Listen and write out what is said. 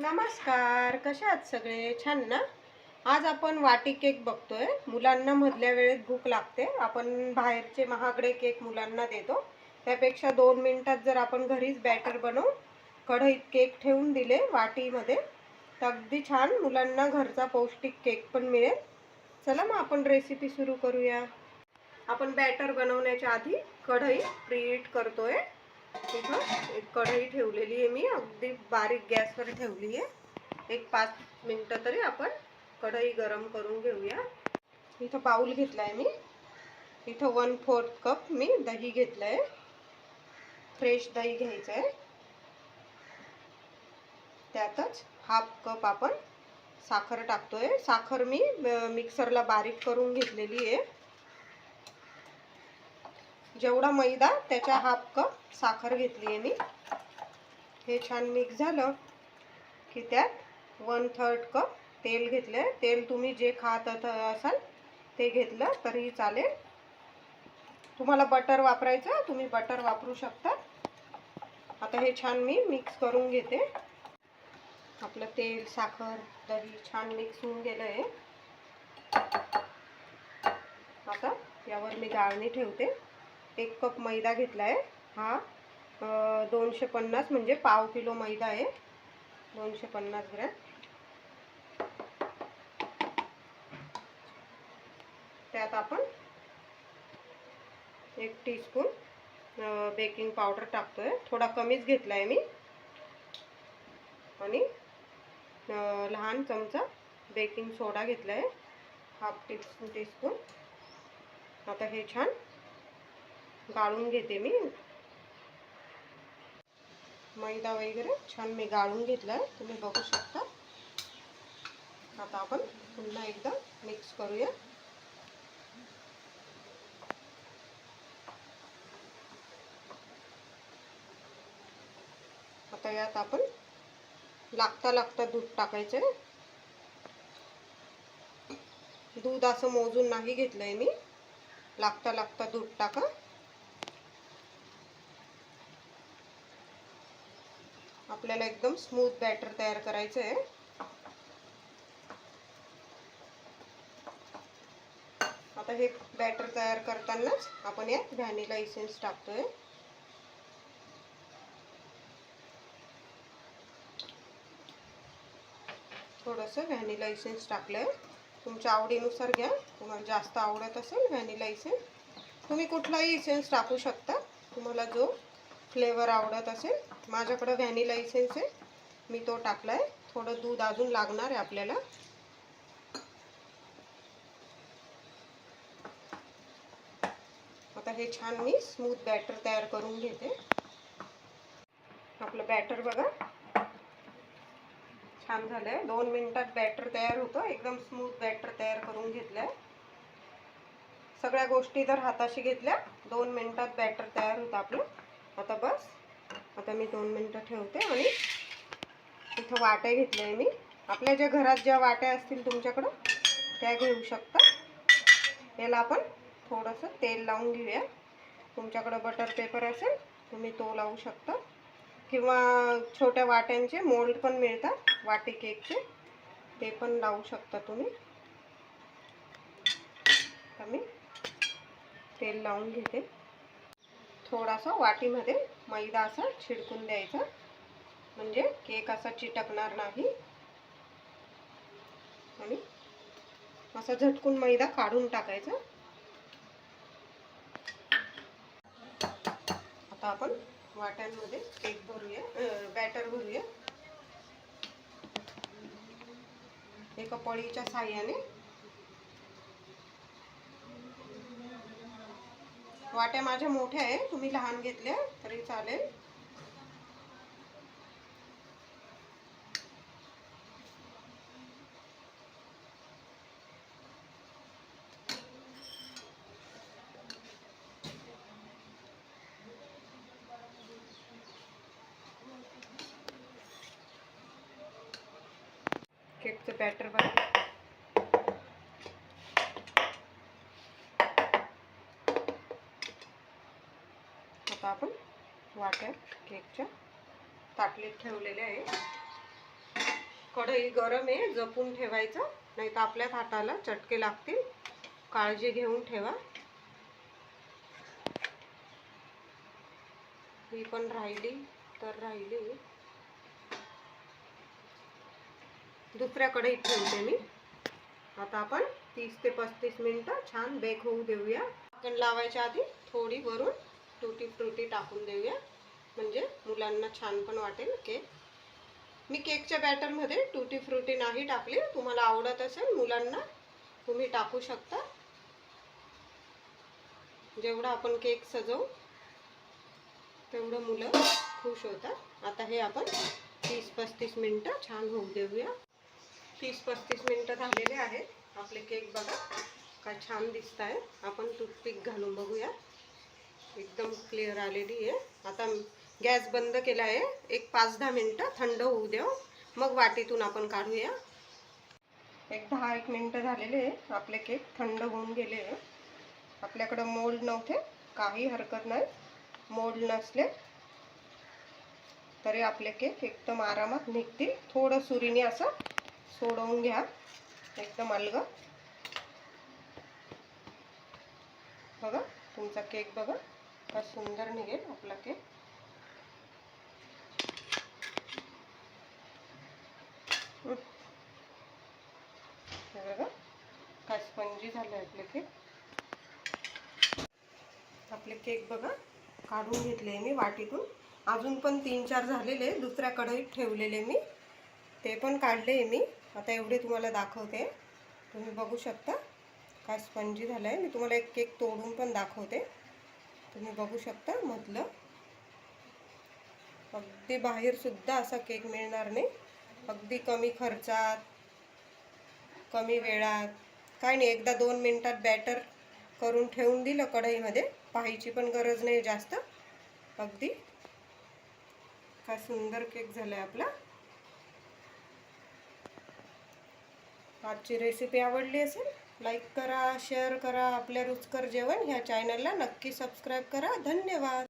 नमस्कार कशा आहात सगळे? छान ना? आज आपण वाटी केक बघतोय. मुलांना मधल्या वेळेत भूक लागते. आपण बाहेरचे महागडे केक मुलांना देतो. त्यापेक्षा दोन मिनिटात जर आपण घरीच बॅटर बनवून कढईत केक ठेवून दिले वाटीमध्ये तर अगदी छान मुलांना घरचा पौष्टिक केक पण मिळेल. चला मग आपण रेसिपी सुरू करूया. आपण बॅटर बनवण्याच्या आधी कढई प्रीट करतोय. तिथं एक कढई ठेवलेली आहे मी अगदी बारीक गॅसवर ठेवली आहे. एक पाच मिनटं तरी आपण कढई गरम करून घेऊया. इथं बाऊल घेतला आहे मी. इथं वन फोर्थ कप मी दही घेतलं आहे फ्रेश दही घ्यायचं आहे त्यातच हाफ कप आपण साखर टाकतोय. साखर मी मिक्सरला बारीक करून घेतलेली आहे. जेवढा मैदा त्याच्या हाफ कप साखर घेतली आहे मी. हे छान मिक्स झालं की त्यात वन थर्ड कप तेल घेतलं आहे तेल तुम्ही जे खात असाल ते घेतलं तरीही चालेल. तुम्हाला बटर वापरायचं तुम्ही बटर वापरू शकता. आता हे छान मी मिक्स करून घेते. आपलं तेल साखर दही छान मिक्स होऊन गेलं आहे आता यावर मी गाळणी ठेवते. एक कप मैदा घेतला आहे हा. दोनशे पन्नास म्हणजे पाव किलो मैदा आहे. दोनशे पन्नास ग्रॅम. त्यात आपण एक टीस्पून बेकिंग पावडर टाकतोय. थोडा कमीच घेतला आहे मी. आणि लहान चमचा बेकिंग सोडा घेतला आहे हाफ टीस्पून टीस्पून. आता हे छान गाळून घेते मी. मैदा वगैरे छान मी गाळून घेतला आहे तुम्ही बघू शकता. आता आपण पुन्हा एकदा मिक्स करूया. आता यात आपण लागता लागता दूध टाकायचं आहे दूध असं मोजून नाही घेतलंय मी. लागता लागता दूध टाका. आपल्याला एकदम स्मूथ बॅटर तयार करायचं आहे. आता हे बॅटर तयार करतानाच आपण यात व्हॅनिला इसेन्स टाकतोय. थोडंसं व्हॅनिला इसेन्स टाकलं आहे तुमच्या आवडीनुसार घ्या. तुम्हाला जास्त आवडत असेल व्हॅनिला इसेन्स तुम्ही कुठलाही इसेन्स टाकू शकता. तुम्हाला जो फ्लेवर आवडत असेल माझ्याकडं व्हॅनिला इसेन्स आहे. मी तो टाकला आहे थोडं दूध अजून लागणार आहे आपल्याला. आता हे छान मी स्मूथ बॅटर तयार करून घेते. आपलं बॅटर बघा. छान झालंय. दोन मिनिटात बॅटर तयार होतं. एकदम स्मूथ बॅटर तयार करून घेतलंय. सगळ्या गोष्टी जर हाताशी घेतल्या दोन मिनिटात बॅटर तयार होतं आपलं. आता बस. आता मी दोन मिनटं ठेवते आणि इथं वाट्या घेतल्या आहे मी. आपल्या ज्या घरात ज्या वाट्या असतील तुमच्याकडं त्या घेऊ शकता. याला आपण थोडंसं तेल लावून घेऊया. तुमच्याकडं बटर पेपर असेल तुम्ही तो लावू शकता. किंवा छोट्या वाट्यांचे मोल्ड पण मिळतात वाटी केकचे ते पण लावू शकता तुम्ही. मी तेल लावून घेते. थोडासा वाटीमध्ये मैदा असा छिडकून द्यायचा. म्हणजे केक असा चिटकणार नाही. आणि असा झटकून मैदा काढून टाकायचा. आता आपण वाट्यांमध्ये केक भरूया बॅटर भरूया. एका पळीच्या साह्याने वाट्या माझ्या मोठ्या आहे. तुम्ही लहान घेतल्या तरी चालेल. केकचं बॅटर बघा आता आपण वाट्या केकच्या ताटलीत ठेवलेल्या आहे. कढई गरम आहे जपून ठेवायचं. नाही तर आपल्याच हाताला चटके लागतील. काळजी घेऊन ठेवा. ही पण राहिली तर राहिली. दुसऱ्या कढईत ठेवते मी. आता आपण तीस ते पस्तीस मिनिटं छान बेक होऊ देऊया. आपण लावायच्या आधी थोडी वरून टुटी फ्रुटी टाकून देऊया. म्हणजे मुलांना छान पण वाटेल केक मी केकच्या बॅटरमध्ये टुटी फ्रुटी नाही टाकली. तुम्हाला आवडत असेल मुलांना तुम्ही टाकू शकता. जेवढा आपण केक सजवू तेवढं मुलं खुश होतात. आता हे आपण तीस पस्तीस मिनटं छान होऊ देऊया. तीस पस्तीस मिनटं झालेले आहेत. आपले केक बघा काय छान दिसत आहे आपण टूथपिक घालून बघूया. एकदम क्लिअर आलेली आहे. आता गॅस बंद केला आहे. एक पाच दहा मिनटं थंड होऊ देऊ. मग वाटीतून आपण काढूया. एक दहा एक मिनटं झालेले आहे. आपले केक थंड होऊन गेले आहे. आपल्याकडं मोल्ड नव्हते. काही हरकत नाही. मोल्ड नसले तरी आपले केक एकदम आरामात निघतील. थोडं सुरीने असं सोडवून घ्या. एकदम अलग. बघा तुमचा केक बघा. का सुंदर निघेल आपला केक. हे बघा काय स्पंजी झाले आपले केक. आपले केक बघा काढून घेतले मी वाटीतून. अजून पण तीन चार झालेले दुसऱ्या कढईत ठेवलेले मी. ते पण काढले मी. आता एवढे तुम्हाला दाखवते. तुम्ही बघू शकता. काय स्पंजी झालं आहे मी तुम्हाला एक केक तोडून पण दाखवते. तुम्ही बघू शकता मधलं. अगदी बाहेरसुद्धा असा केक मिळणार नाही. अगदी कमी खर्चात कमी वेळात. काय नाही एकदा दोन मिनटात बॅटर करून ठेवून दिलं कढईमध्ये. पाहायची पण गरज नाही जास्त. अगदी. काय सुंदर केक झाला आहे आपला. आजची रेसिपी आवडली असेल? लाईक करा शेअर करा आपल्या रुचकर जेवण ह्या चॅनलला नक्की सबस्क्राईब करा. धन्यवाद.